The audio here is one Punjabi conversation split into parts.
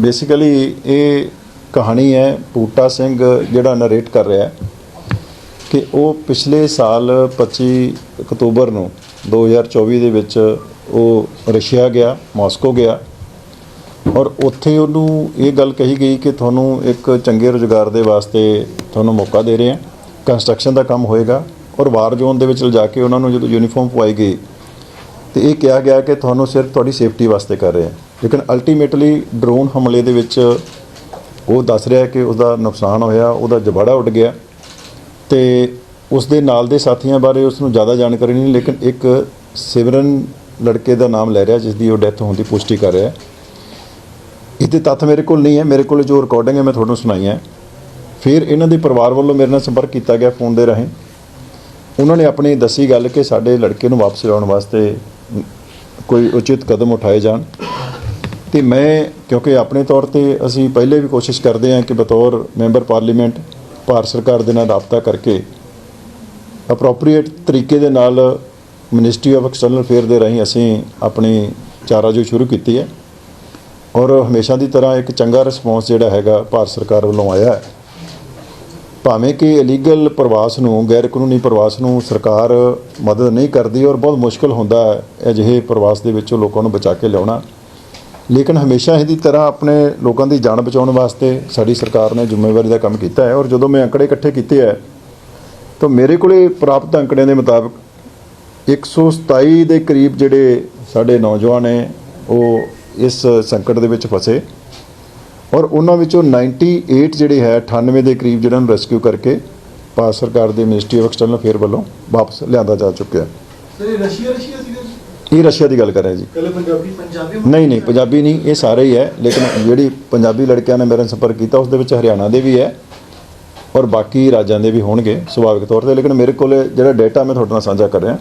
ਬੇਸਿਕਲੀ ਇਹ ਕਹਾਣੀ ਹੈ ਬੂਟਾ ਸਿੰਘ ਜਿਹੜਾ ਨਰੇਟ ਕਰ ਰਿਹਾ ਹੈ ਕਿ ਉਹ ਪਿਛਲੇ ਸਾਲ 25 ਅਕਤੂਬਰ ਨੂੰ 2024 ਦੇ ਵਿੱਚ ਉਹ ਰਸ਼ੀਆ ਗਿਆ, ਮਾਸਕੋ ਗਿਆ ਔਰ ਉੱਥੇ ਉਹਨੂੰ ਇਹ ਗੱਲ ਕਹੀ ਗਈ ਕਿ ਤੁਹਾਨੂੰ ਇੱਕ ਚੰਗੇ ਰੁਜ਼ਗਾਰ ਦੇ ਵਾਸਤੇ ਤੁਹਾਨੂੰ ਮੌਕਾ ਦੇ ਰਹੇ ਹਾਂ ਕੰਸਟਰਕਸ਼ਨ ਦਾ ਕੰਮ ਹੋਏਗਾ ਔਰ ਵਾਰ ਜ਼ੋਨ ਦੇ ਵਿੱਚ ਲਿਜਾ ਕੇ ਉਹਨਾਂ ਨੂੰ ਜਦੋਂ ਯੂਨੀਫਾਰਮ ਪਵਾਈ ਗਈ ਤੇ ਇਹ ਕਿਹਾ ਗਿਆ ਕਿ ਤੁਹਾਨੂੰ ਸਿਰਫ ਤੁਹਾਡੀ ਸੇਫਟੀ ਵਾਸਤੇ ਕਰ ਰਹੇ। ਹਾਂ ਲੇਕਿਨ ਅਲਟੀਮੇਟਲੀ ਡਰੋਨ ਹਮਲੇ ਦੇ ਵਿੱਚ ਉਹ ਦੱਸ ਰਿਹਾ ਕਿ ਉਹਦਾ ਨੁਕਸਾਨ ਹੋਇਆ, ਉਹਦਾ ਜਬਾੜਾ ਉੱਡ ਗਿਆ ਤੇ ਉਸ ਦੇ ਨਾਲ ਦੇ ਸਾਥੀਆਂ ਬਾਰੇ ਉਸ ਨੂੰ ਜ਼ਿਆਦਾ ਜਾਣਕਾਰੀ ਨਹੀਂ, ਲੇਕਿਨ ਇੱਕ ਸਿਮਰਨ ਲੜਕੇ ਦਾ ਨਾਮ ਲੈ ਰਿਹਾ ਜਿਸ ਦੀ ਉਹ ਡੈਥ ਹੋਣ ਦੀ ਪੁਸ਼ਟੀ ਕਰ ਰਿਹਾ ਹੈ। ਇਹਦੇ ਤੱਥ ਮੇਰੇ ਕੋਲ ਨਹੀਂ ਹੈ, ਮੇਰੇ ਕੋਲ ਜੋ ਰਿਕਾਰਡਿੰਗ ਹੈ, ਮੈਂ ਤੁਹਾਨੂੰ ਸੁਣਾਈ ਹੈ। ਫਿਰ ਇਹਨਾਂ ਦੇ ਪਰਿਵਾਰ ਵੱਲੋਂ ਮੇਰੇ ਨਾਲ ਸੰਪਰਕ ਕੀਤਾ ਗਿਆ ਫੋਨ ਦੇ ਰਾਹੀਂ। ਉਹਨਾਂ ਨੇ ਆਪਣੀ ਦੱਸੀ ਗੱਲ ਕਿ ਸਾਡੇ ਲੜਕੇ ਨੂੰ ਵਾਪਸ ਲਿਆਉਣ ਵਾਸਤੇ ਕੋਈ ਉਚਿਤ ਕਦਮ ਉਠਾਏ ਜਾਣ। ਤੇ ਮੈਂ, ਕਿਉਂਕਿ ਆਪਣੇ ਤੌਰ ਤੇ ਅਸੀਂ ਪਹਿਲੇ ਵੀ ਕੋਸ਼ਿਸ਼ ਕਰਦੇ ਹਾਂ ਕਿ ਬਤੌਰ ਮੈਂਬਰ ਪਾਰਲੀਮੈਂਟ ਭਾਰਤ ਸਰਕਾਰ ਦੇ ਨਾਲ ਰਾਬਤਾ ਕਰਕੇ ਅਪਰੋਪਰੀਏਟ ਤਰੀਕੇ ਦੇ ਨਾਲ ਮਿਨਿਸਟਰੀ ਆਫ ਐਕਸਟਰਨਲ ਅਫੇਅਰ ਦੇ ਰਾਹੀਂ ਅਸੀਂ ਆਪਣੀ ਚਾਰਾਜੋ ਸ਼ੁਰੂ ਕੀਤੀ ਹੈ। ਔਰ ਹਮੇਸ਼ਾ ਦੀ ਤਰ੍ਹਾਂ ਇੱਕ ਚੰਗਾ ਰਿਸਪੌਂਸ ਜਿਹੜਾ ਹੈਗਾ ਭਾਰਤ ਸਰਕਾਰ ਵੱਲੋਂ ਆਇਆ ਹੈ। ਭਾਵੇਂ ਕਿ ਇਲੀਗਲ ਪ੍ਰਵਾਸ ਨੂੰ ਗੈਰ ਕਾਨੂੰਨੀ ਪ੍ਰਵਾਸ ਨੂੰ ਸਰਕਾਰ ਮਦਦ ਨਹੀਂ ਕਰਦੀ ਔਰ ਬਹੁਤ ਮੁਸ਼ਕਲ ਹੁੰਦਾ ਹੈ ਅਜਿਹੇ ਪ੍ਰਵਾਸ ਦੇ ਵਿੱਚੋਂ ਲੋਕਾਂ ਨੂੰ ਬਚਾ ਕੇ ਲਿਆਉਣਾ। ਲੇਕਿਨ ਹਮੇਸ਼ਾ ਇਹਦੀ ਤਰ੍ਹਾਂ ਆਪਣੇ ਲੋਕਾਂ ਦੀ ਜਾਨ ਬਚਾਉਣ ਵਾਸਤੇ ਸਾਡੀ ਸਰਕਾਰ ਨੇ ਜ਼ਿੰਮੇਵਾਰੀ ਦਾ ਕੰਮ ਕੀਤਾ ਹੈ ਔਰ ਜਦੋਂ ਮੈਂ ਅੰਕੜੇ ਇਕੱਠੇ ਕੀਤੇ ਹੈ, ਤਾਂ ਮੇਰੇ ਕੋਲੇ ਪ੍ਰਾਪਤ ਅੰਕੜਿਆਂ ਦੇ ਮੁਤਾਬਕ 127 ਦੇ ਕਰੀਬ ਜਿਹੜੇ ਸਾਡੇ ਨੌਜਵਾਨ ਨੇ, ਉਹ ਇਸ ਸੰਕਟ ਦੇ ਵਿੱਚ ਫਸੇ ਔਰ ਉਹਨਾਂ ਵਿੱਚੋਂ 98 ਜਿਹੜੇ ਹੈ 98 ਦੇ ਕਰੀਬ ਜਿਹਨਾਂ ਨੂੰ ਰੈਸਕਿਊ ਕਰਕੇ ਭਾਰਤ ਸਰਕਾਰ ਦੇ ਮਿਨਿਸਟਰੀ ਆਫ ਐਕਸਟਰਨਲ ਅਫੇਅਰ ਵੱਲੋਂ ਵਾਪਸ ਲਿਆਂਦਾ ਜਾ ਚੁੱਕਿਆ ਹੈ। ਸਰ ਰਸ਼ੀਆ ਰਸ਼ੀਆ ਇਹ ਰਸ਼ੀਆ ਦੀ ਗੱਲ ਕਰ ਰਿਹਾ ਜੀ? ਕੱਲੇ ਪੰਜਾਬੀ ਪੰਜਾਬੀ ਨਹੀਂ ਨਹੀਂ ਪੰਜਾਬੀ ਨਹੀਂ ਇਹ ਸਾਰੇ ਹੀ ਹੈ ਲੇਕਿਨ ਜਿਹੜੀ ਪੰਜਾਬੀ ਲੜਕਿਆਂ ਨੇ ਮੇਰੇ ਨਾਲ ਸੰਪਰਕ ਕੀਤਾ ਉਸ ਦੇ ਵਿੱਚ ਹਰਿਆਣਾ ਦੇ ਵੀ ਹੈ ਔਰ ਬਾਕੀ ਰਾਜਾਂ ਦੇ ਵੀ ਹੋਣਗੇ ਸੁਭਾਵਿਕ ਤੌਰ ਤੇ ਲੇਕਿਨ ਮੇਰੇ ਕੋਲ ਜਿਹੜਾ ਡਾਟਾ ਮੈਂ ਤੁਹਾਡੇ ਨਾਲ ਸਾਂਝਾ ਕਰ ਰਿਹਾ।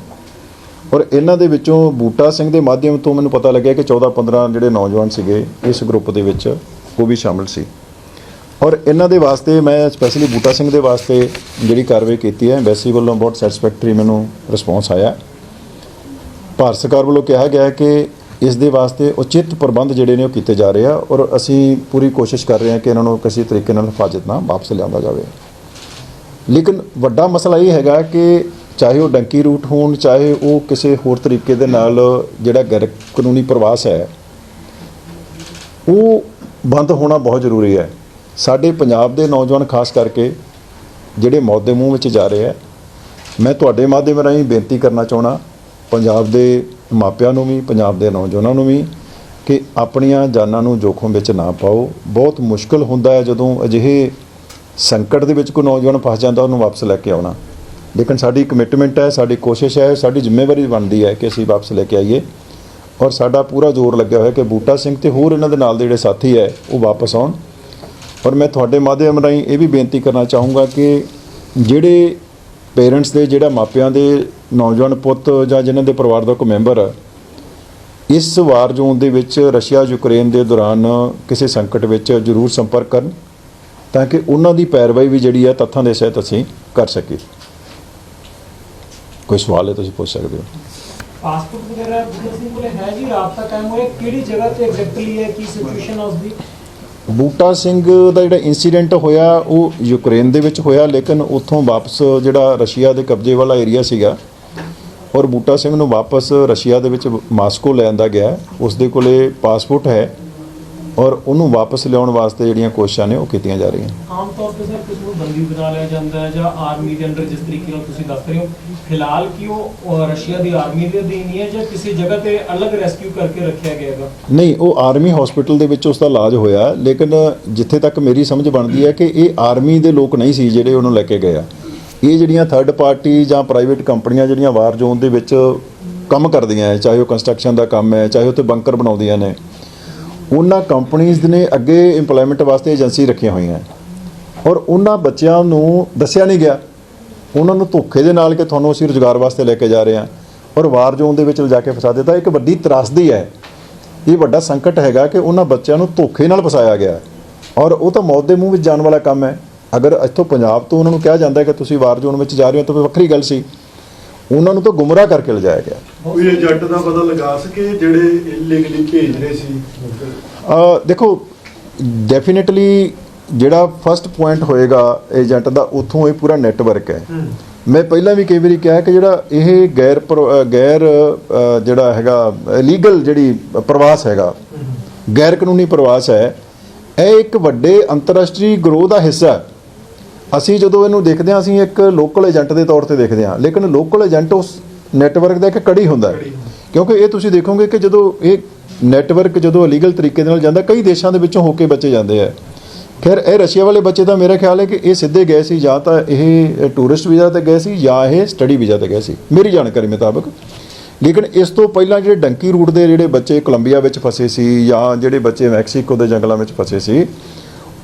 ਔਰ ਇਹਨਾਂ ਦੇ ਵਿੱਚੋਂ ਬੂਟਾ ਸਿੰਘ ਦੇ ਮਾਧਿਅਮ ਤੋਂ ਮੈਨੂੰ ਪਤਾ ਲੱਗਿਆ ਕਿ 14 15 ਜਿਹੜੇ ਨੌਜਵਾਨ ਸੀਗੇ ਇਸ ਗਰੁੱਪ ਦੇ ਵਿੱਚ ਉਹ ਵੀ ਸ਼ਾਮਲ ਸੀ। ਔਰ ਇਹਨਾਂ ਦੇ ਵਾਸਤੇ ਮੈਂ ਸਪੈਸ਼ਲੀ ਬੂਟਾ ਸਿੰਘ ਦੇ ਵਾਸਤੇ ਜਿਹੜੀ ਕਾਰਵਾਈ ਕੀਤੀ ਹੈ ਐਮਬੈਸੀ ਵੱਲੋਂ ਬਹੁਤ ਸੈਟੀਸਫੈਕਟਰੀ ਮੈਨੂੰ ਰਿਸਪੌਂਸ ਆਇਆ। ਭਾਰਤ ਸਰਕਾਰ ਵੱਲੋਂ ਕਿਹਾ ਗਿਆ ਹੈ ਕਿ ਇਸ ਦੇ ਵਾਸਤੇ ਉਚਿਤ ਪ੍ਰਬੰਧ ਜਿਹੜੇ ਨੇ ਉਹ ਕੀਤੇ ਜਾ ਰਹੇ ਆ ਔਰ ਅਸੀਂ ਪੂਰੀ ਕੋਸ਼ਿਸ਼ ਕਰ ਰਹੇ ਹਾਂ ਕਿ ਇਹਨਾਂ ਨੂੰ ਕਿਸੇ ਤਰੀਕੇ ਨਾਲ ਹਿਫਾਜ਼ਤ ਨਾਲ ਵਾਪਸ ਲਿਆਂਦਾ ਜਾਵੇ। ਲੇਕਿਨ ਵੱਡਾ ਮਸਲਾ ਇਹ ਹੈਗਾ ਕਿ ਚਾਹੇ ਉਹ ਡੰਕੀ ਰੂਟ ਹੋਣ, ਚਾਹੇ ਉਹ ਕਿਸੇ ਹੋਰ ਤਰੀਕੇ ਦੇ ਨਾਲ ਜਿਹੜਾ ਗੈਰ ਕਾਨੂੰਨੀ ਪ੍ਰਵਾਸ ਹੈ, ਉਹ ਬੰਦ ਹੋਣਾ ਬਹੁਤ ਜ਼ਰੂਰੀ ਹੈ। ਸਾਡੇ ਪੰਜਾਬ ਦੇ ਨੌਜਵਾਨ ਖਾਸ ਕਰਕੇ ਜਿਹੜੇ ਮੌਤ ਦੇ ਮੂੰਹ ਵਿੱਚ ਜਾ ਰਹੇ ਆ, ਮੈਂ ਤੁਹਾਡੇ ਮਾਧਿਅਮ ਰਾਹੀਂ ਬੇਨਤੀ ਕਰਨਾ ਚਾਹਣਾ ਪੰਜਾਬ ਦੇ ਮਾਪਿਆਂ ਨੂੰ ਵੀ, ਪੰਜਾਬ ਦੇ ਨੌਜਵਾਨਾਂ ਨੂੰ ਵੀ ਕਿ ਆਪਣੀਆਂ ਜਾਨਾਂ ਨੂੰ ਜੋਖਮ ਵਿੱਚ ਨਾ ਪਾਓ। ਬਹੁਤ ਮੁਸ਼ਕਲ ਹੁੰਦਾ ਹੈ ਜਦੋਂ ਅਜਿਹੇ ਸੰਕਟ ਦੇ ਵਿੱਚ ਕੋਈ ਨੌਜਵਾਨ ਫਸ ਜਾਂਦਾ, ਉਹਨੂੰ ਵਾਪਸ ਲੈ ਕੇ ਆਉਣਾ। ਲੇਕਿਨ ਸਾਡੀ ਕਮਿਟਮੈਂਟ ਹੈ, ਸਾਡੀ ਕੋਸ਼ਿਸ਼ ਹੈ, ਸਾਡੀ ਜ਼ਿੰਮੇਵਾਰੀ ਬਣਦੀ ਹੈ ਕਿ ਅਸੀਂ ਵਾਪਸ ਲੈ ਕੇ ਆਈਏ। ਔਰ ਸਾਡਾ ਪੂਰਾ ਜ਼ੋਰ ਲੱਗਿਆ ਹੋਇਆ ਕਿ ਬੂਟਾ ਸਿੰਘ ਤੇ ਹੋਰ ਇਹਨਾਂ ਦੇ ਨਾਲ ਦੇ ਜਿਹੜੇ ਸਾਥੀ ਹੈ, ਉਹ ਵਾਪਸ ਆਉਣ। ਔਰ ਮੈਂ ਤੁਹਾਡੇ ਮਾਧਿਅਮ ਰਾਹੀਂ ਇਹ ਵੀ ਬੇਨਤੀ ਕਰਨਾ ਚਾਹੂੰਗਾ ਕਿ ਜਿਹੜੇ ਪੇਰੈਂਟਸ ਦੇ, ਜਿਹੜਾ ਮਾਪਿਆਂ ਦੇ ਨੌਜਵਾਨ ਪੁੱਤ ਜਾਂ ਜਿਨ੍ਹਾਂ ਦੇ ਪਰਿਵਾਰ ਦਾ ਕੋਈ ਮੈਂਬਰ ਹੈ, ਇਸ ਵਾਰ ਜ਼ੋਨ ਦੇ ਵਿੱਚ ਰਸ਼ੀਆ ਯੂਕਰੇਨ ਦੇ ਦੌਰਾਨ ਕਿਸੇ ਸੰਕਟ ਵਿੱਚ ਜ਼ਰੂਰ ਸੰਪਰਕ ਕਰਨ ਤਾਂ ਕਿ ਉਹਨਾਂ ਦੀ ਪੈਰਵਾਈ ਵੀ ਜਿਹੜੀ ਹੈ ਤੱਥਾਂ ਦੇ ਸਹਿਤ ਅਸੀਂ ਕਰ ਸਕੀਏ। ਕੋਈ ਸਵਾਲ ਹੈ ਤੁਸੀਂ ਪੁੱਛ ਸਕਦੇ ਹੋ? ਪਾਸਪੋਰਟ ਵਗੈਰਾ ਬੁੱਢਾ ਸਿੰਘ ਕੋਲੇ ਹੈ ਜੀ ਰਾਬਤਾ ਕਾਇਮ ਹੋਇਆ ਕਿਹੜੀ ਜਗ੍ਹਾ ਤੇ ਐਗਜ਼ੈਕਟਲੀ ਹੈ ਕੀ ਸਿਚੁਏਸ਼ਨ ਹੈ ਉਸਦੀ? ਬੂਟਾ ਸਿੰਘ ਦਾ ਜਿਹੜਾ ਇਨਸੀਡੈਂਟ ਹੋਇਆ ਉਹ ਯੂਕਰੇਨ ਦੇ ਵਿੱਚ ਹੋਇਆ ਲੇਕਿਨ ਉੱਥੋਂ ਵਾਪਸ ਜਿਹੜਾ ਰਸ਼ੀਆ ਦੇ ਕਬਜ਼ੇ ਵਾਲਾ ਏਰੀਆ ਸੀਗਾ ਔਰ ਬੂਟਾ ਸਿੰਘ ਨੂੰ ਵਾਪਸ ਰਸ਼ੀਆ ਦੇ ਵਿੱਚ ਮਾਸਕੋ ਲਿਆਂਦਾ ਗਿਆ। ਉਸ ਦੇ ਕੋਲੇ ਪਾਸਪੋਰਟ ਹੈ ਔਰ ਉਹਨੂੰ ਵਾਪਸ ਲਿਆਉਣ ਵਾਸਤੇ ਜਿਹੜੀਆਂ ਕੋਸ਼ਿਸ਼ਾਂ ਨੇ ਉਹ ਕੀਤੀਆਂ ਜਾ ਰਹੀਆਂ। ਆਮ ਤੌਰ ਤੇ ਸਰ ਕਿਸੇ ਨੂੰ ਬੰਦੀ ਬਣਾ ਲਿਆ ਜਾਂਦਾ ਹੈ ਜਾਂ ਆਰਮੀ ਦੇ ਅੰਡਰ ਜਿਸ ਤਰੀਕੇ ਨਾਲ ਤੁਸੀਂ ਦੱਸ ਰਹੇ ਹੋ? ਫਿਲਹਾਲ ਕੀ ਉਹ ਰਸ਼ੀਆ ਦੀ ਆਰਮੀ ਦੇ ਅਧੀਨ ਹੀ ਹੈ ਜਾਂ ਕਿਸੇ ਜਗ੍ਹਾ ਤੇ ਅਲੱਗ ਰੈਸਕਿਊ ਕਰਕੇ ਰੱਖਿਆ ਗਿਆ ਹੈਗਾ? ਨਹੀਂ ਉਹ ਆਰਮੀ ਹਸਪੀਟਲ ਦੇ ਵਿੱਚ ਉਸ ਦਾ ਇਲਾਜ ਹੋਇਆ ਲੇਕਿਨ ਜਿੱਥੇ ਤੱਕ ਮੇਰੀ ਸਮਝ ਬਣਦੀ ਹੈ ਕਿ ਇਹ ਆਰਮੀ ਦੇ ਲੋਕ ਨਹੀਂ ਸੀ ਜਿਹੜੇ ਉਹਨੂੰ ਲੈ ਕੇ ਗਏ ਆ। ਇਹ ਜਿਹੜੀਆਂ ਥਰਡ ਪਾਰਟੀ ਜਾਂ ਪ੍ਰਾਈਵੇਟ ਕੰਪਨੀਆਂ ਜਿਹੜੀਆਂ ਵਾਰ ਜ਼ੋਨ ਦੇ ਵਿੱਚ ਕੰਮ ਕਰਦੀਆਂ ਹੈ ਚਾਹੇ ਉਹ ਕੰਸਟਰਕਸ਼ਨ ਦਾ ਕੰਮ ਹੈ ਚਾਹੇ ਉੱਥੇ ਬੰਕਰ ਬਣਾਉਂਦੀਆਂ ਨੇ, ਉਹਨਾਂ ਕੰਪਨੀਆਂ ਨੇ ਅੱਗੇ ਏਮਪਲੋਇਮੈਂਟ ਵਾਸਤੇ ਏਜੰਸੀ ਰੱਖੀਆਂ ਹੋਈਆਂ ਔਰ ਉਹਨਾਂ ਬੱਚਿਆਂ ਨੂੰ ਦੱਸਿਆ ਨਹੀਂ ਗਿਆ। ਉਹਨਾਂ ਨੂੰ ਧੋਖੇ ਦੇ ਨਾਲ ਕਿ ਤੁਹਾਨੂੰ ਅਸੀਂ ਰੁਜ਼ਗਾਰ ਵਾਸਤੇ ਲੈ ਕੇ ਜਾ ਰਹੇ ਹਾਂ। ਔਰ ਵਾਰ ਜ਼ੋਨ ਦੇ ਵਿੱਚ ਲਿਜਾ ਕੇ ਫਸਾ ਦਿੱਤਾ, ਇੱਕ ਵੱਡੀ ਤਰਾਸਦੀ ਹੈ ਇਹ ਵੱਡਾ ਸੰਕਟ ਹੈਗਾ ਕਿ ਉਹਨਾਂ ਬੱਚਿਆਂ ਨੂੰ ਧੋਖੇ ਨਾਲ ਫਸਾਇਆ ਗਿਆ। ਔਰ ਉਹ ਤਾਂ ਮੌਤ ਦੇ ਮੂੰਹ ਵਿੱਚ ਜਾਣ ਵਾਲਾ ਕੰਮ ਹੈ ਅਗਰ ਇੱਥੋਂ ਪੰਜਾਬ ਤੋਂ ਉਹਨਾਂ ਨੂੰ ਕਿਹਾ ਜਾਂਦਾ ਕਿ ਤੁਸੀਂ ਵਾਰ ਜ਼ੋਨ ਵਿੱਚ ਜਾ ਰਹੇ ਹੋ ਤਾਂ ਵੱਖਰੀ ਗੱਲ ਸੀ। ਉਹਨਾਂ ਨੂੰ ਤਾਂ ਗੁੰਮਰਾਹ ਕਰਕੇ ਲਿਜਾਇਆ ਗਿਆ। ਕੋਈ ਏਜੰਟ ਦਾ ਪਤਾ ਲਗਾ ਸਕੇ ਜਿਹੜੇ ਇਲੀਗਲੀ ਭੇਜ ਰਹੇ ਸੀ। ਅ ਦੇਖੋ ਡੈਫੀਨਿਟਲੀ ਜਿਹੜਾ ਫਰਸਟ ਪੁਆਇੰਟ ਹੋਏਗਾ ਏਜੰਟ ਦਾ ਉੱਥੋਂ ਇਹ ਪੂਰਾ ਨੈਟਵਰਕ ਹੈ। ਮੈਂ ਪਹਿਲਾਂ ਵੀ ਕਈ ਵਾਰੀ ਕਿਹਾ ਕਿ ਜਿਹੜਾ ਇਹ ਗੈਰ ਗੈਰ ਜਿਹੜਾ ਹੈਗਾ ਲੀਗਲ ਜਿਹੜੀ ਪ੍ਰਵਾਸ ਹੈਗਾ ਗੈਰ ਕਾਨੂੰਨੀ ਪ੍ਰਵਾਸ ਹੈ ਇਹ ਇੱਕ ਵੱਡੇ ਅੰਤਰਰਾਸ਼ਟਰੀ ਗਰੋਹ ਦਾ ਹਿੱਸਾ ਹੈ। ਅਸੀਂ ਜਦੋਂ ਇਹਨੂੰ ਦੇਖਦੇ ਹਾਂ ਅਸੀਂ ਇੱਕ ਲੋਕਲ ਏਜੰਟ ਦੇ ਤੌਰ ਤੇ ਦੇਖਦੇ ਹਾਂ। ਲੇਕਿਨ ਲੋਕਲ ਏਜੰਟ ਉਸ ਨੈਟਵਰਕ ਦਾ ਇੱਕ ਕੜੀ ਹੁੰਦਾ ਹੈ। ਕਿਉਂਕਿ ਇਹ ਤੁਸੀਂ ਦੇਖੋਗੇ ਕਿ ਜਦੋਂ ਇਹ ਨੈਟਵਰਕ ਜਦੋਂ ਇਲੀਗਲ ਤਰੀਕੇ ਦੇ ਨਾਲ ਜਾਂਦਾ ਕਈ ਦੇਸ਼ਾਂ ਦੇ ਵਿੱਚੋਂ ਹੋ ਕੇ ਬੱਚੇ ਜਾਂਦੇ ਆ। ਖੈਰ ਇਹ ਰਸ਼ੀਆ ਵਾਲੇ ਬੱਚੇ ਤਾਂ ਮੇਰਾ ਖਿਆਲ ਹੈ ਕਿ ਇਹ ਸਿੱਧੇ ਗਏ ਸੀ ਜਾਂ ਤਾਂ ਇਹ ਟੂਰਿਸਟ ਵੀਜ਼ਾ ਤੇ ਗਏ ਸੀ ਜਾਂ ਇਹ ਸਟੱਡੀ ਵੀਜ਼ਾ ਤੇ ਗਏ ਸੀ। ਮੇਰੀ ਜਾਣਕਾਰੀ ਮੁਤਾਬਕ। ਲੇਕਿਨ ਇਸ ਤੋਂ ਪਹਿਲਾਂ ਜਿਹੜੇ ਡੰਕੀ ਰੂਟ ਦੇ ਜਿਹੜੇ ਬੱਚੇ ਕੋਲੰਬੀਆ ਵਿੱਚ ਫਸੇ ਸੀ ਜਾਂ ਜਿਹੜੇ ਬੱਚੇ ਮੈਕਸੀਕੋ ਦੇ ਜੰਗਲਾਂ ਵਿੱਚ ਫਸੇ ਸੀ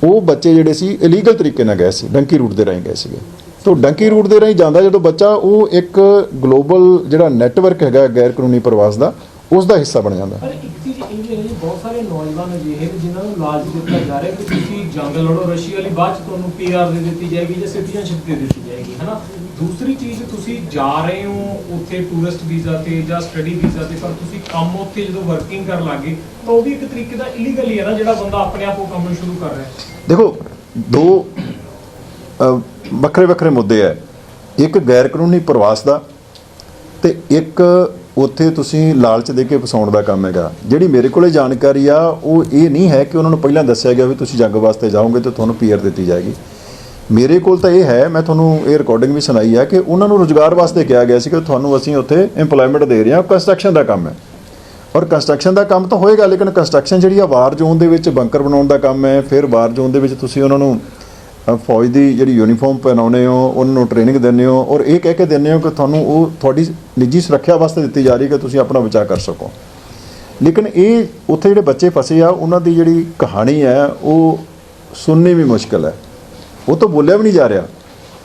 ਉਹ ਬੱਚੇ ਜਿਹੜੇ ਸੀ ਇਲੀਗਲ ਤਰੀਕੇ ਨਾਲ ਗਏ ਸੀ, ਡੰਕੀ ਰੂਟ ਦੇ ਰਾਹੀਂ ਗਏ ਸੀਗੇ। ਤੋਂ ਡੰਕੀ ਰੂਟ ਦੇ ਰਾਹੀਂ ਜਾਂਦਾ ਜਦੋਂ ਬੱਚਾ, ਉਹ ਇੱਕ ਗਲੋਬਲ ਜਿਹੜਾ ਨੈਟਵਰਕ ਹੈਗਾ ਗੈਰ ਕਾਨੂੰਨੀ ਪ੍ਰਵਾਸ ਦਾ, ਉਸ ਦਾ ਹਿੱਸਾ ਬਣ ਜਾਂਦਾ। ਪਰ ਇੱਕ ਚੀਜ਼ ਇਹ ਵੀ ਹੈ ਜੀ, ਬਹੁਤ ਸਾਰੇ ਨੌਜਵਾਨ ਅਜਿਹੇ ਨੇ ਜਿਨ੍ਹਾਂ ਨੂੰ ਲਾਲਚ ਦਿੱਤਾ ਜਾ ਰਿਹਾ ਕਿ ਤੁਸੀਂ ਜੰਗ ਲੜੋ ਰਸ਼ੀਆ ਲਈ ਬਾਅਦ ਚ ਤੁਹਾਨੂੰ ਪੀਆਰ ਦੇ ਦਿੱਤੀ ਜਾਏਗੀ ਜਾਂ ਸਿਟੀਜ਼ਨਸ਼ਿਪ ਦੇ ਦਿੱਤੀ ਜਾਏਗੀ, ਹਨਾ? ਦੂਸਰੀ ਚੀਜ਼ ਤੁਸੀਂ ਜਾ ਰਹੇ ਹੋ ਉੱਥੇ ਟੂਰਿਸਟ ਵੀਜ਼ਾ ਤੇ ਜਾਂ ਸਟੱਡੀ ਵੀਜ਼ਾ ਤੇ, ਪਰ ਤੁਸੀਂ ਕੰਮ ਉੱਥੇ ਜਦੋਂ ਵਰਕਿੰਗ ਕਰਨ ਲੱਗੇ ਤਾਂ ਉਹ ਵੀ ਇੱਕ ਤਰੀਕੇ ਦਾ ਇਲੀਗਲ ਹੀ ਹੈ ਨਾ, ਜਿਹੜਾ ਬੰਦਾ ਆਪਣੇ ਆਪ ਉਹ ਕੰਮ ਸ਼ੁਰੂ ਕਰ ਰਿਹਾ ਦੇਖੋ, ਦੋ ਵੱਖਰੇ ਵੱਖਰੇ ਮੁੱਦੇ ਹੈ। ਇੱਕ ਗੈਰ ਕਾਨੂੰਨੀ ਪ੍ਰਵਾਸ ਦਾ ਤੇ ਇੱਕ ਉੱਥੇ ਤੁਸੀਂ ਲਾਲਚ ਦੇ ਕੇ ਫਸਾਉਣ ਦਾ ਕੰਮ ਹੈਗਾ। ਜਿਹੜੀ ਮੇਰੇ ਕੋਲੇ ਜਾਣਕਾਰੀ ਆ, ਉਹ ਇਹ ਨਹੀਂ ਹੈ ਕਿ ਉਹਨਾਂ ਨੂੰ ਪਹਿਲਾਂ ਦੱਸਿਆ ਗਿਆ ਵੀ ਤੁਸੀਂ ਜੰਗ ਵਾਸਤੇ ਜਾਓਗੇ ਤੇ ਤੁਹਾਨੂੰ ਪੀਆਰ ਦਿੱਤੀ ਜਾਏਗੀ। ਮੇਰੇ ਕੋਲ ਤਾਂ ਇਹ ਹੈ, ਮੈਂ ਤੁਹਾਨੂੰ ਇਹ ਰਿਕਾਰਡਿੰਗ ਵੀ ਸੁਣਾਈ ਹੈ ਕਿ ਉਹਨਾਂ ਨੂੰ ਰੋਜ਼ਗਾਰ ਵਾਸਤੇ ਕਿਹਾ ਗਿਆ ਸੀ ਕਿ ਤੁਹਾਨੂੰ ਅਸੀਂ ਉੱਥੇ EMPLOYMENT ਦੇ ਰਹੇ ਹਾਂ ਕੰਸਟਰਕਸ਼ਨ ਦਾ ਕੰਮ ਹੈ। ਔਰ ਕੰਸਟਰਕਸ਼ਨ ਦਾ ਕੰਮ ਤਾਂ ਹੋਏਗਾ, ਲੇਕਿਨ ਕੰਸਟਰਕਸ਼ਨ ਜਿਹੜੀ ਆ ਵਾਰ ਜ਼ੋਨ ਦੇ ਵਿੱਚ ਬੰਕਰ ਬਣਾਉਣ ਦਾ ਕੰਮ ਹੈ, ਫਿਰ ਵਾਰ ਜ਼ੋਨ ਦੇ ਵਿੱਚ ਤੁਸੀਂ ਉਹਨਾਂ ਨੂੰ ਫੌਜ ਦੀ ਜਿਹੜੀ ਯੂਨੀਫਾਰਮ ਪਹਿਨਾਉਂਦੇ ਹੋ, ਉਹਨਾਂ ਨੂੰ ਟ੍ਰੇਨਿੰਗ ਦਿੰਦੇ ਹੋ ਔਰ ਇਹ ਕਹਿ ਕੇ ਦਿੰਦੇ ਹੋ ਕਿ ਤੁਹਾਨੂੰ ਉਹ ਤੁਹਾਡੀ ਨਿੱਜੀ ਸੁਰੱਖਿਆ ਵਾਸਤੇ ਦਿੱਤੀ ਜਾ ਰਹੀ ਹੈ ਕਿ ਤੁਸੀਂ ਆਪਣਾ ਬਚਾਅ ਕਰ ਸਕੋ। ਲੇਕਿਨ ਇਹ ਉੱਥੇ ਜਿਹੜੇ ਬੱਚੇ ਫਸੇ ਆ, ਉਹਨਾਂ ਦੀ ਜਿਹੜੀ ਕਹਾਣੀ ਹੈ, ਉਹ ਸੁਣਨੀ ਵੀ ਮੁਸ਼ਕਲ ਹੈ। ਉਹ ਤਾਂ ਬੋਲਿਆ ਵੀ ਨਹੀਂ ਜਾ ਰਿਹਾ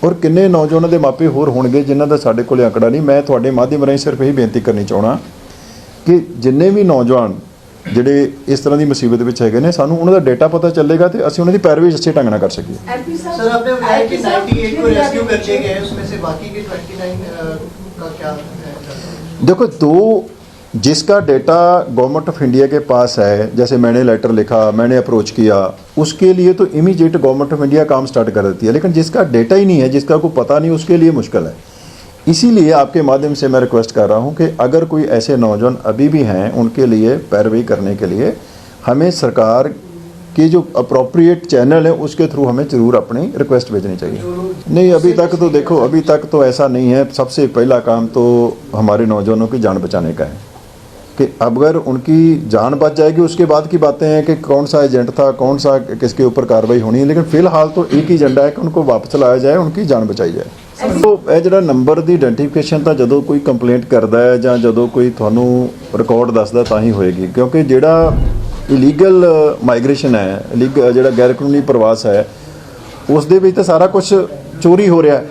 ਔਰ ਕਿੰਨੇ ਨੌਜਵਾਨਾਂ ਦੇ ਮਾਪੇ ਹੋਰ ਹੋਣਗੇ ਜਿਨ੍ਹਾਂ ਦਾ ਸਾਡੇ ਕੋਲੇ ਅੰਕੜਾ ਨਹੀਂ ਮੈਂ ਤੁਹਾਡੇ ਮਾਧਿਅਮ ਰਾਹੀਂ ਸਿਰਫ ਇਹੀ ਬੇਨਤੀ ਕਰਨੀ ਚਾਹਣਾ ਕਿ ਜਿੰਨੇ ਵੀ ਨੌਜਵਾਨ ਜਿਹੜੇ ਇਸ ਤਰ੍ਹਾਂ ਦੀ ਮੁਸੀਬਤ ਵਿੱਚ ਹੈਗੇ ਨੇ ਸਾਨੂੰ ਉਹਨਾਂ ਦਾ ਡਾਟਾ ਪਤਾ ਚੱਲੇਗਾ ਤੇ ਅਸੀਂ ਉਹਨਾਂ ਦੀ ਪੈਰਵੀ ਅੱਛੇ ਢੰਗ ਨਾਲ ਕਰ ਸਕੀਏ एमपी साहब सर आपने बताया कि MP साहब, 98 को फिर रेस्क्यू जाके करके गए उसमें से बाकी के 29 अ, का क्या है देखो दो जिसका डेटा गवर्नमेंट ऑफ़ इंडिया के पास है जैसे मैंने लेटर लिखा मैंने अप्रोच किया उसके लिए तो इमीजिएट गवर्नमेंट ऑफ़ इंडिया काम स्टार्ट कर देती है। लेकिन जिसका डेटा ही नहीं है जिसका कोई पता नहीं उसके लिए मुश्किल है। इसीलिए आपके माध्यम से मैं रिक्वेस्ट कर रहा हूँ कि अगर कोई ऐसे नौजवान अभी भी हैं उनके लिए पैरवी करने के लिए हमें सरकार के जो अप्रोप्रिएट चैनल है उसके थ्रू हमें ज़रूर अपनी रिक्वेस्ट भेजनी चाहिए। नहीं अभी तक तो देखो अभी तक तो ऐसा नहीं है। सबसे पहला काम तो हमारे नौजवानों की जान बचाने का है। कि अगर उनकी जान बच जाएगी उसके बाद की बातें हैं कि कौन सा एजेंट था कौन सा किसके ऊपर कार्रवाई होनी है लेकिन फिलहाल तो एक ही एजेंडा है कि उनको वापस लाया जाए उनकी जान बचाई जाए ਸੋ ਇਹ ਜਿਹੜਾ ਨੰਬਰ ਦੀ ਆਇਡੈਂਟੀਫਿਕੇਸ਼ਨ ਤਾਂ ਜਦੋਂ ਕੋਈ ਕੰਪਲੇਂਟ ਕਰਦਾ ਹੈ ਜਾਂ ਜਦੋਂ ਕੋਈ ਤੁਹਾਨੂੰ ਰਿਕਾਰਡ ਦੱਸਦਾ ਤਾਂ ਹੀ ਹੋਏਗੀ ਕਿਉਂਕਿ ਜਿਹੜਾ ਇਲੀਗਲ ਮਾਈਗ੍ਰੇਸ਼ਨ ਹੈ illegal ਜਿਹੜਾ ਗੈਰ ਕਾਨੂੰਨੀ ਪ੍ਰਵਾਸ ਹੈ ਉਸ ਦੇ ਵਿੱਚ ਤਾਂ ਸਾਰਾ ਕੁਝ ਚੋਰੀ ਹੋ ਰਿਹਾ ਹੈ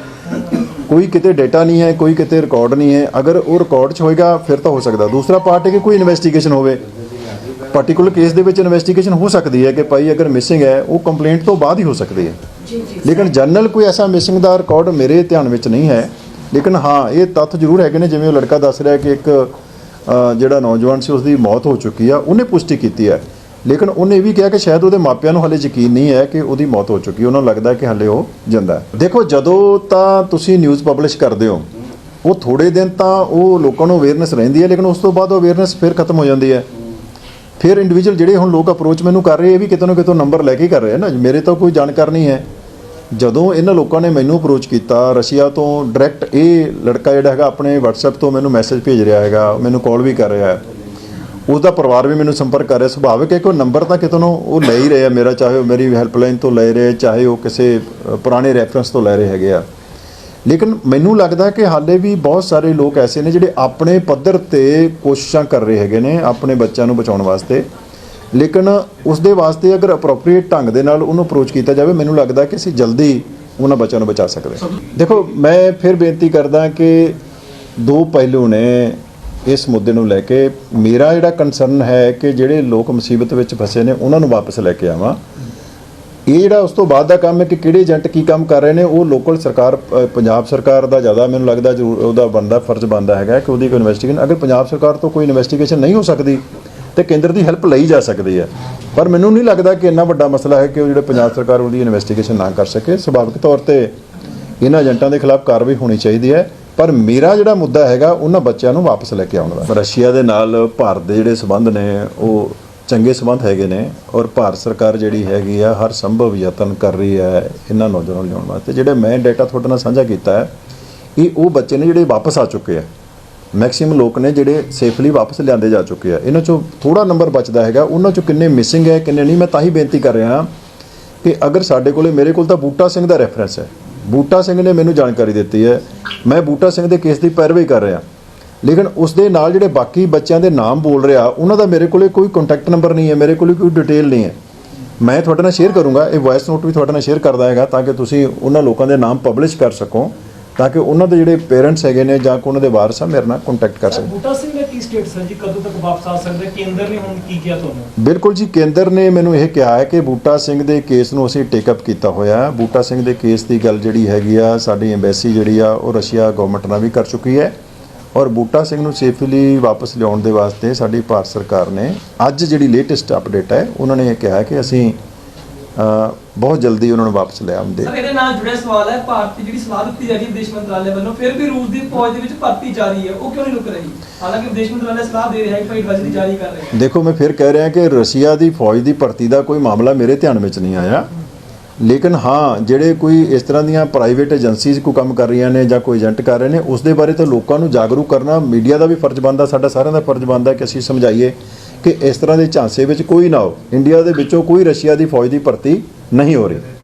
ਕੋਈ ਕਿਤੇ ਡਾਟਾ ਨਹੀਂ ਹੈ ਕੋਈ ਕਿਤੇ ਰਿਕਾਰਡ ਨਹੀਂ ਹੈ। ਅਗਰ ਉਹ ਰਿਕਾਰਡ 'ਚ ਹੋਏਗਾ ਫਿਰ ਤਾਂ ਹੋ ਸਕਦਾ। ਦੂਸਰਾ ਪਾਰਟ ਹੈ ਕਿ ਕੋਈ ਇਨਵੈਸਟੀਗੇਸ਼ਨ ਹੋਵੇ। ਪਾਰਟਿਕੂਲਰ ਕੇਸ ਦੇ ਵਿੱਚ ਇਨਵੈਸਟੀਗੇਸ਼ਨ ਹੋ ਸਕਦੀ ਹੈ ਕਿ ਭਾਈ ਅਗਰ ਮਿਸਿੰਗ ਹੈ ਉਹ ਕੰਪਲੇਂਟ ਤੋਂ ਬਾਅਦ ਹੀ ਹੋ ਸਕਦੀ ਹੈ। ਲੇਕਿਨ ਜਨਰਲ ਕੋਈ ਐਸਾ ਮਿਸਿੰਗ ਦਾ ਰਿਕਾਰਡ ਮੇਰੇ ਧਿਆਨ ਵਿੱਚ ਨਹੀਂ ਹੈ। ਲੇਕਿਨ ਹਾਂ ਇਹ ਤੱਥ ਜ਼ਰੂਰ ਹੈਗੇ ਨੇ ਜਿਵੇਂ ਉਹ ਲੜਕਾ ਦੱਸ ਰਿਹਾ ਕਿ ਇੱਕ ਜਿਹੜਾ ਨੌਜਵਾਨ ਸੀ ਉਸ ਦੀ ਮੌਤ ਹੋ ਚੁੱਕੀ ਆ ਉਹਨੇ ਪੁਸ਼ਟੀ ਕੀਤੀ ਹੈ। ਲੇਕਿਨ ਉਹਨੇ ਇਹ ਵੀ ਕਿਹਾ ਕਿ ਸ਼ਾਇਦ ਉਹਦੇ ਮਾਪਿਆਂ ਨੂੰ ਹਲੇ ਯਕੀਨ ਨਹੀਂ ਹੈ ਕਿ ਉਹਦੀ ਮੌਤ ਹੋ ਚੁੱਕੀ ਉਹਨਾਂ ਨੂੰ ਲੱਗਦਾ ਕਿ ਹਲੇ ਉਹ ਜਿੰਦਾ ਹੈ। ਦੇਖੋ, ਜਦੋਂ ਤਾਂ ਤੁਸੀਂ ਨਿਊਜ਼ ਪਬਲਿਸ਼ ਕਰਦੇ ਹੋ, ਉਹ ਥੋੜੇ ਦਿਨ ਤਾਂ ਉਹ ਲੋਕਾਂ ਨੂੰ ਅਵੇਅਰਨੈਸ ਰਹਿੰਦੀ ਹੈ, ਲੇਕਿਨ ਉਸ ਤੋਂ ਬਾਅਦ ਉਹ ਅਵੇਅਰਨੈਸ ਫਿਰ ਖਤਮ ਹੋ ਜਾਂਦੀ ਹੈ। ਫਿਰ ਇੰਡੀਵਿਜੂਅਲ ਜਿਹੜੇ ਹੁਣ ਲੋਕ ਅਪਰੋਚ ਮੈਨੂੰ ਕਰ ਰਹੇ, ਇਹ ਵੀ ਕਿਤੇ ਨਾ ਕਿਤੇ ਨੰਬਰ ਲੈ ਕੇ ਕਰ ਰਹੇ ਆ ਨਾ। ਮੇਰੇ ਤਾਂ ਕੋਈ ਜਾਣਕਾਰ ਨਹੀਂ ਹੈ। ਜਦੋਂ ਇਹਨਾਂ ਲੋਕਾਂ ਨੇ ਮੈਨੂੰ ਅਪਰੋਚ ਕੀਤਾ, ਰਸ਼ੀਆ ਤੋਂ ਡਾਇਰੈਕਟ ਇਹ ਲੜਕਾ ਜਿਹੜਾ ਹੈਗਾ, ਆਪਣੇ WhatsApp ਤੋਂ ਮੈਨੂੰ ਮੈਸੇਜ ਭੇਜ ਰਿਹਾ ਹੈਗਾ, ਮੈਨੂੰ ਕਾਲ ਵੀ ਕਰ ਰਿਹਾ ਹੈ। ਉਸ ਦਾ ਪਰਿਵਾਰ ਵੀ ਮੈਨੂੰ ਸੰਪਰਕ ਕਰ ਰਿਹਾ ਸੁਭਾਵਿਕ ਹੈ ਕਿ ਉਹ ਨੰਬਰ ਤਾਂ ਕਿਤੋਂ ਉਹ ਲੈ ਹੀ ਰਹੇ ਆ ਮੇਰਾ ਚਾਹੇ ਉਹ ਮੇਰੀ ਹੈਲਪਲਾਈਨ ਤੋਂ ਲੈ ਰਹੇ ਚਾਹੇ ਉਹ ਕਿਸੇ ਪੁਰਾਣੇ ਰੈਫਰੈਂਸ ਤੋਂ ਲੈ ਰਹੇ ਹੈਗੇ ਆ। ਲੇਕਿਨ ਮੈਨੂੰ ਲੱਗਦਾ ਕਿ ਹਾਲੇ ਵੀ ਬਹੁਤ ਸਾਰੇ ਲੋਕ ਐਸੇ ਨੇ ਜਿਹੜੇ ਆਪਣੇ ਪੱਧਰ ਤੇ ਕੋਸ਼ਿਸ਼ਾਂ ਕਰ ਰਹੇ ਹੈਗੇ ਨੇ ਆਪਣੇ ਬੱਚਿਆਂ ਨੂੰ ਬਚਾਉਣ ਵਾਸਤੇ। ਲੇਕਿਨ ਉਸ ਦੇ ਵਾਸਤੇ ਅਗਰ ਅਪਰੋਪਰੀਏਟ ਢੰਗ ਦੇ ਨਾਲ ਉਹਨੂੰ ਅਪਰੋਚ ਕੀਤਾ ਜਾਵੇ ਮੈਨੂੰ ਲੱਗਦਾ ਕਿ ਅਸੀਂ ਜਲਦੀ ਉਹਨਾਂ ਬੱਚਿਆਂ ਨੂੰ ਬਚਾ ਸਕਦੇ ਹਾਂ। ਦੇਖੋ ਮੈਂ ਫਿਰ ਬੇਨਤੀ ਕਰਦਾ ਕਿ ਦੋ ਪਹਿਲੂ ਨੇ ਇਸ ਮੁੱਦੇ ਨੂੰ ਲੈ ਕੇ ਮੇਰਾ ਜਿਹੜਾ ਕੰਸਰਨ ਹੈ ਕਿ ਜਿਹੜੇ ਲੋਕ ਮੁਸੀਬਤ ਵਿੱਚ ਫਸੇ ਨੇ, ਉਹਨਾਂ ਨੂੰ ਵਾਪਸ ਲੈ ਕੇ ਆਵਾਂ। ਇਹ ਜਿਹੜਾ ਉਸ ਤੋਂ ਬਾਅਦ ਦਾ ਕੰਮ ਹੈ ਕਿ ਕਿਹੜੇ ਏਜੰਟ ਕੀ ਕੰਮ ਕਰ ਰਹੇ ਨੇ, ਉਹ ਲੋਕਲ ਸਰਕਾਰ ਪੰਜਾਬ ਸਰਕਾਰ ਦਾ ਜ਼ਿਆਦਾ ਮੈਨੂੰ ਲੱਗਦਾ ਜ਼ਰੂਰ ਉਹਦਾ ਬਣਦਾ, ਫਰਜ਼ ਬਣਦਾ ਹੈਗਾ ਕਿ ਉਹਦੀ ਕੋਈ ਇਨਵੈਸਟੀਗੇਸ਼ਨ ਅਗਰ ਪੰਜਾਬ ਸਰਕਾਰ ਤੋਂ ਕੋਈ ਇਨਵੈਸਟੀਗੇਸ਼ਨ ਨਹੀਂ ਹੋ ਸਕਦੀ, ਤੇ ਕੇਂਦਰ ਦੀ ਹੈਲਪ ਲਈ ਜਾ ਸਕਦੀ ਹੈ। ਪਰ ਮੈਨੂੰ ਨਹੀਂ ਲੱਗਦਾ ਕਿ ਇੰਨਾ ਵੱਡਾ ਮਸਲਾ ਹੈ ਕਿ ਉਹ ਜਿਹੜੇ ਪੰਜਾਬ ਸਰਕਾਰ ਉਹਦੀ ਇਨਵੈਸਟੀਗੇਸ਼ਨ ਨਾ ਕਰ ਸਕੇ। ਸੁਭਾਵਿਕ ਤੌਰ ਤੇ ਇਹਨਾਂ ਏਜੰਟਾਂ ਦੇ ਖਿਲਾਫ ਕਾਰਵਾਈ ਹੋਣੀ ਚਾਹੀਦੀ ਹੈ। ਪਰ ਮੇਰਾ ਜਿਹੜਾ ਮੁੱਦਾ ਹੈਗਾ, ਉਹਨਾਂ ਬੱਚਿਆਂ ਨੂੰ ਵਾਪਸ ਲੈ ਕੇ ਆਉਣ ਦਾ। ਰਸ਼ੀਆ ਦੇ ਨਾਲ ਭਾਰਤ ਦੇ ਜਿਹੜੇ ਸਬੰਧ ਨੇ, ਉਹ ਚੰਗੇ ਸਬੰਧ ਹੈਗੇ ਨੇ ਔਰ ਭਾਰਤ ਸਰਕਾਰ ਜਿਹੜੀ ਹੈਗੀ ਆ, ਹਰ ਸੰਭਵ ਯਤਨ ਕਰ ਰਹੀ ਹੈ ਇਹਨਾਂ ਨੌਜਵਾਨਾਂ ਨੂੰ ਲਿਆਉਣ ਵਾਸਤੇ। ਜਿਹੜੇ ਮੈਂ ਡਾਟਾ ਤੁਹਾਡੇ ਨਾਲ ਸਾਂਝਾ ਕੀਤਾ ਹੈ, ਇਹ ਉਹ ਬੱਚੇ ਨੇ ਜਿਹੜੇ ਵਾਪਸ ਆ ਚੁੱਕੇ ਆ। ਮੈਕਸਿਮਮ ਲੋਕ ਨੇ ਜਿਹੜੇ ਸੇਫਲੀ ਵਾਪਸ ਲਿਆਂਦੇ ਜਾ ਚੁੱਕੇ ਆ। ਇਹਨਾਂ ਚੋਂ ਥੋੜਾ ਨੰਬਰ ਬਚਦਾ ਹੈਗਾ, ਉਹਨਾਂ ਚੋਂ ਕਿੰਨੇ ਮਿਸਿੰਗ ਹੈ, ਕਿੰਨੇ ਨਹੀਂ, ਮੈਂ ਤਾਂ ਹੀ ਬੇਨਤੀ ਕਰ ਰਿਹਾ ਕਿ ਅਗਰ ਸਾਡੇ ਕੋਲੇ, ਮੇਰੇ ਕੋਲ ਤਾਂ ਬੂਟਾ ਸਿੰਘ ਦਾ ਰੈਫਰੈਂਸ ਹੈ। ਬੂਟਾ ਸਿੰਘ ਨੇ ਮੈਨੂੰ ਜਾਣਕਾਰੀ ਦਿੱਤੀ ਹੈ। ਮੈਂ ਬੂਟਾ ਸਿੰਘ ਦੇ ਕੇਸ ਦੀ ਪੈਰਵੀ ਕਰ ਰਿਹਾ। ਲੇਕਿਨ ਉਸ ਦੇ ਨਾਲ ਜਿਹੜੇ ਬਾਕੀ ਬੱਚਿਆਂ ਦੇ ਨਾਮ ਬੋਲ ਰਿਹਾ, ਉਹਨਾਂ ਦਾ ਮੇਰੇ ਕੋਲੇ ਕੋਈ ਕੰਟੈਕਟ ਨੰਬਰ ਨਹੀਂ ਹੈ, ਮੇਰੇ ਕੋਲੇ ਕੋਈ ਡਿਟੇਲ ਨਹੀਂ ਹੈ। ਮੈਂ ਤੁਹਾਡੇ ਨਾਲ ਸ਼ੇਅਰ ਕਰੂੰਗਾ, ਇਹ ਵੌਇਸ ਨੋਟ ਵੀ ਤੁਹਾਡੇ ਨਾਲ ਸ਼ੇਅਰ ਕਰਦਾ ਹੈਗਾ, ਤਾਂ ਕਿ ਤੁਸੀਂ ਉਹਨਾਂ ਲੋਕਾਂ ਦੇ ਨਾਮ ਪਬਲਿਸ਼ ਕਰ ਸਕੋ। ਤਾਂ ਕਿ ਉਹਨਾਂ ਦੇ ਜਿਹੜੇ ਪੇਰੈਂਟਸ ਹੈਗੇ ਨੇ ਜਾਂ ਕੋਈ ਉਹਨਾਂ ਦੇ ਵਾਰਸ ਆ ਮੇਰੇ ਨਾਲ ਕੰਟੈਕਟ ਕਰ ਸਕਣ। ਬੂਟਾ ਸਿੰਘ ਦਾ ਕੀ ਸਟੇਟਸ ਹੈ ਜੀ? ਕਦੋਂ ਤੱਕ ਵਾਪਸ ਆ ਸਕਦਾ? ਕੇਂਦਰ ਨੇ ਹੁਣ ਕੀ ਕਿਹਾ ਤੁਹਾਨੂੰ? ਬਿਲਕੁਲ ਜੀ ਕੇਂਦਰ ਨੇ ਮੈਨੂੰ ਇਹ ਕਿਹਾ ਹੈ ਕਿ ਬੂਟਾ ਸਿੰਘ ਦੇ ਕੇਸ ਨੂੰ ਅਸੀਂ ਟੇਕ ਅਪ ਕੀਤਾ ਹੋਇਆ ਹੈ। ਬੂਟਾ ਸਿੰਘ ਦੇ ਕੇਸ ਦੀ ਗੱਲ ਜਿਹੜੀ ਹੈਗੀ ਆ ਸਾਡੀ ਐਮਬੈਸੀ ਜਿਹੜੀ ਆ ਉਹ ਰਸ਼ੀਆ ਗਵਰਨਮੈਂਟ ਨਾਲ ਵੀ ਕਰ ਚੁੱਕੀ ਹੈ। ਔਰ ਬੂਟਾ ਸਿੰਘ ਨੂੰ ਸੇਫਲੀ ਵਾਪਸ ਲਿਆਉਣ ਦੇ ਵਾਸਤੇ ਸਾਡੀ ਭਾਰਤ ਸਰਕਾਰ ਨੇ ਅੱਜ ਜਿਹੜੀ ਲੇਟੈਸਟ ਅਪਡੇਟ ਹੈ ਉਹਨਾਂ ਨੇ ਇਹ ਕਿਹਾ ਕਿ ਅਸੀਂ ਬਹੁਤ ਜਲਦੀ ਉਹਨਾਂ ਨੂੰ ਵਾਪਸ ਲੈ ਆਉਂਦੇ। ਸਰ ਇਹਦੇ ਨਾਲ ਜੁੜਿਆ ਸਵਾਲ ਹੈ ਭਾਰਤ ਦੀ ਜਿਹੜੀ ਸਲਾਹ ਦਿੱਤੀ ਜਾ ਰਹੀ ਹੈ ਵਿਦੇਸ਼ ਮੰਤਰਾਲੇ ਵੱਲੋਂ ਫਿਰ ਵੀ ਰੂਸ ਦੀ ਫੌਜ ਦੇ ਵਿੱਚ ਭਰਤੀ ਜਾਰੀ ਹੈ ਉਹ ਕਿਉਂ ਨਹੀਂ ਰੁਕ ਰਹੀ? ਹਾਲਾਂਕਿ ਵਿਦੇਸ਼ ਮੰਤਰਾਲੇ ਸਲਾਹ ਦੇ ਰਿਹਾ ਹੈ ਕਿ ਭਾਈ ਐਡਵਾਈਜ਼ਰੀ ਜਾਰੀ ਕਰ ਰਿਹਾ ਦੇਖੋ ਮੈਂ ਫਿਰ ਕਹਿ ਰਿਹਾ ਕਿ ਰਸ਼ੀਆ ਦੀ ਫੌਜ ਦੀ ਭਰਤੀ ਦਾ ਕੋਈ ਮਾਮਲਾ ਮੇਰੇ ਧਿਆਨ ਵਿੱਚ ਨਹੀਂ ਆਇਆ। ਲੇਕਿਨ ਹਾਂ ਜਿਹੜੇ ਕੋਈ ਇਸ ਤਰ੍ਹਾਂ ਦੀਆਂ ਪ੍ਰਾਈਵੇਟ ਏਜੰਸੀਜ਼ ਕੋ ਕੰਮ ਕਰ ਰਹੀਆਂ ਨੇ ਜਾਂ ਕੋਈ ਏਜੰਟ ਕਰ ਰਹੇ ਨੇ ਉਸ ਦੇ ਬਾਰੇ ਤਾਂ ਲੋਕਾਂ ਨੂੰ ਜਾਗਰੂਕ ਕਰਨਾ ਮੀਡੀਆ ਦਾ ਵੀ ਫਰਜ਼ ਬਣਦਾ ਸਾਡਾ ਸਾਰਿਆਂ ਦਾ ਫਰਜ਼ ਬਣਦਾ ਕਿ ਅਸੀਂ ਸਮਝਾਈਏ। ਕਿ ਇਸ ਤਰ੍ਹਾਂ ਦੇ ਝਾਂਸੇ ਵਿੱਚ ਕੋਈ ਨਾ ਹੋ। ਇੰਡੀਆ ਦੇ ਵਿੱਚੋਂ ਕੋਈ ਰਸ਼ੀਆ ਦੀ ਫੌਜ ਦੀ ਭਰਤੀ ਨਹੀਂ ਹੋ ਰਹੀ।